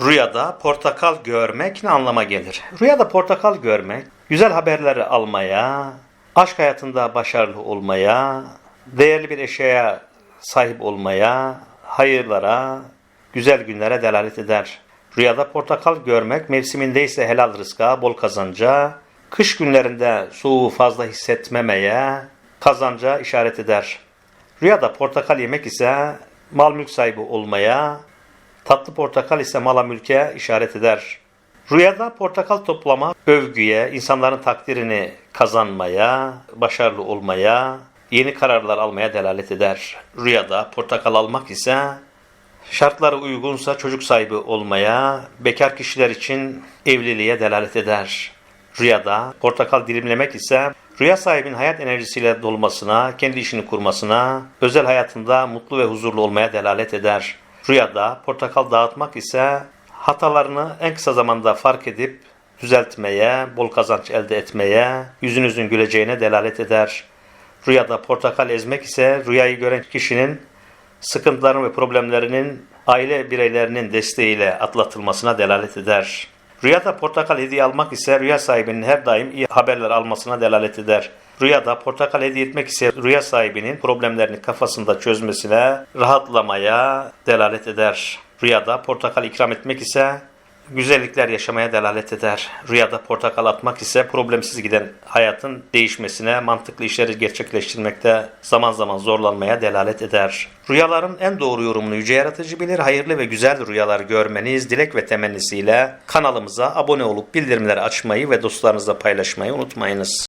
Rüyada portakal görmek ne anlama gelir? Rüyada portakal görmek, güzel haberleri almaya, aşk hayatında başarılı olmaya, değerli bir eşyaya sahip olmaya, hayırlara, güzel günlere delalet eder. Rüyada portakal görmek mevsimindeyse helal rızka, bol kazanca, kış günlerinde soğuğu fazla hissetmemeye, kazanca işaret eder. Rüyada portakal yemek ise mal mülk sahibi olmaya, Tatlı portakal ise mala mülke işaret eder. Rüyada portakal toplama övgüye, insanların takdirini kazanmaya, başarılı olmaya, yeni kararlar almaya delalet eder. Rüyada portakal almak ise şartları uygunsa çocuk sahibi olmaya, bekar kişiler için evliliğe delalet eder. Rüyada portakal dilimlemek ise rüya sahibinin hayat enerjisiyle dolmasına, kendi işini kurmasına, özel hayatında mutlu ve huzurlu olmaya delalet eder. Rüyada portakal dağıtmak ise hatalarını en kısa zamanda fark edip düzeltmeye, bol kazanç elde etmeye, yüzünüzün güleceğine delalet eder. Rüyada portakal ezmek ise rüyayı gören kişinin sıkıntıların ve problemlerinin aile bireylerinin desteğiyle atlatılmasına delalet eder. Rüyada portakal hediye almak ise rüya sahibinin her daim iyi haberler almasına delalet eder. Rüyada portakal hediye etmek ise rüya sahibinin problemlerini kafasında çözmesine, rahatlamaya delalet eder. Rüyada portakal ikram etmek ise güzellikler yaşamaya delalet eder. Rüyada portakal atmak ise problemsiz giden hayatın değişmesine, mantıklı işleri gerçekleştirmekte zaman zaman zorlanmaya delalet eder. Rüyaların en doğru yorumunu Yüce Yaratıcı bilir. Hayırlı ve güzel rüyalar görmeniz dilek ve temennisiyle kanalımıza abone olup bildirimleri açmayı ve dostlarınızla paylaşmayı unutmayınız.